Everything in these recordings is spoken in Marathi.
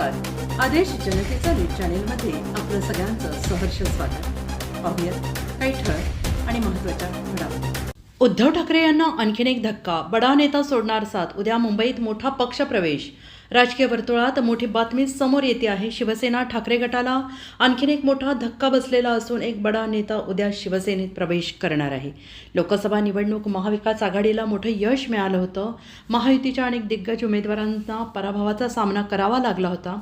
आदेश जनतेचा न्यूज चॅनेलमध्ये आपलं सगळ्यांचं सहर्ष स्वागत. पाहूयात काही ठळक आणि महत्त्वाच्या घडामोडी. उद्धव ठाकरे यांना आणखीन एक धक्का. बडा नेता सोडणार साथ. उद्या मुंबईत मोठा पक्षप्रवेश. राजकीय वर्तुळात मोठी बातमी समोर येते आहे. शिवसेना ठाकरे गटाला आणखीन एक मोठा धक्का बसलेला असून एक बडा नेता उद्या शिवसेनेत प्रवेश करणार आहे. लोकसभा निवडणूक महाविकास आघाडीला मोठं यश मिळालं होतं. महायुतीच्या अनेक दिग्गज उमेदवारांना पराभवाचा सामना करावा लागला होता.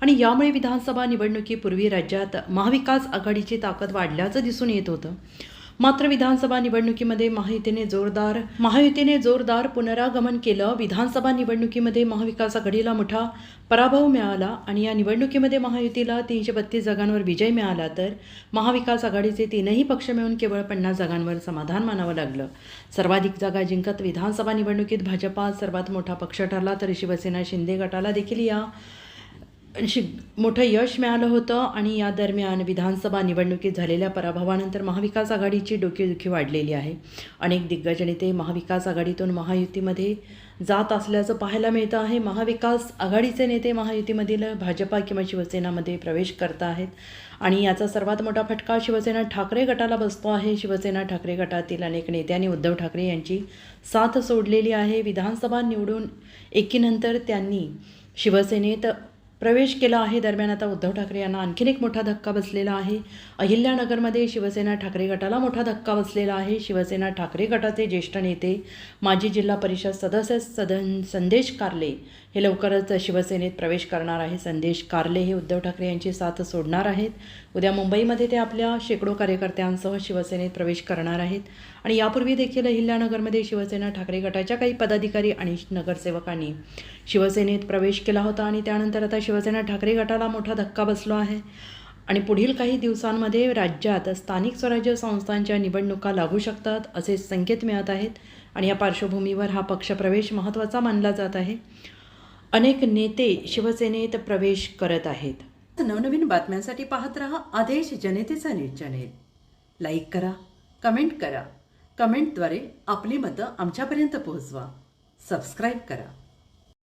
आणि यामुळे विधानसभा निवडणुकीपूर्वी राज्यात महाविकास आघाडीची ताकद वाढल्याचं दिसून येत होतं. मात्र विधानसभा निवडणुकीमध्ये महायुतीने जोरदार महायुतीने जोरदार पुनरागमन केलं. विधानसभा निवडणुकीमध्ये महाविकास आघाडीला मोठा पराभव मिळाला आणि या निवडणुकीमध्ये महायुतीला तीनशे बत्तीस जागांवर विजय मिळाला तर महाविकास आघाडीचे तीनही पक्ष मिळून केवळ पन्नास जागांवर समाधान मानावं लागलं. सर्वाधिक जागा जिंकत विधानसभा निवडणुकीत भाजपा सर्वात मोठा पक्ष ठरला तर शिवसेना शिंदे गटाला देखील या शि मोठं यश मिळालं होतं आणि या दरम्यान विधानसभा निवडणुकीत झालेल्या पराभवानंतर महाविकास आघाडीची डोकेदुखी वाढलेली आहे. अनेक दिग्गज नेते महाविकास आघाडीतून महायुतीमध्ये जात असल्याचं पाहायला मिळतं आहे. महाविकास आघाडीचे नेते महायुतीमधील भाजपा किंवा शिवसेनामध्ये प्रवेश करत आहेत आणि याचा सर्वात मोठा फटका शिवसेना ठाकरे गटाला बसतो आहे. शिवसेना ठाकरे गटातील अनेक नेत्यांनी उद्धव ठाकरे यांची साथ सोडलेली आहे. विधानसभा निवडून एकीनंतर त्यांनी शिवसेनेत प्रवेश केला आहे. दरम्यान आता उद्धव ठाकरे यांना आणखीन एक मोठा धक्का बसलेला आहे. अहिल्यानगरमध्ये शिवसेना ठाकरे गटाला मोठा धक्का बसलेला आहे. शिवसेना ठाकरे गटाचे ज्येष्ठ नेते माजी जिल्हा परिषद सदस्य सदन संदेश कारले हे लवकरच शिवसेनेत प्रवेश करणार आहे. संदेश कारले हे उद्धव ठाकरे यांची साथ सोडणार आहेत. उद्या मुंबईमध्ये ते आपल्या शेकडो कार्यकर्त्यांसह शिवसेनेत प्रवेश करणार आहेत. आणि यापूर्वी देखील अहिल्यानगरमध्ये शिवसेना ठाकरे गटाच्या काही पदाधिकारी आणि नगरसेवकांनी शिवसेनेत प्रवेश केला होता आणि त्यानंतर आता शिवसेना ठाकरे गटाला मोठा धक्का बसलो आहे. आणि पुढील काही दिवसांमध्ये राज्यात स्थानिक स्वराज्य संस्थांच्या निवडणुका लागू शकतात असे संकेत मिळत आहेत. आणि या पार्श्वभूमीवर हा पक्षप्रवेश महत्त्वाचा मानला जात आहे. अनेक नेते शिवसेनेत प्रवेश करत आहेत. नवनवीन बातम्यांसाठी पाहत रहा आदेश जनतेचा न्यूज चॅनेल. लाईक करा कमेंट करा. कमेंटद्वारे आपली मतं आमच्यापर्यंत पोहोचवा. सबस्क्राईब करा.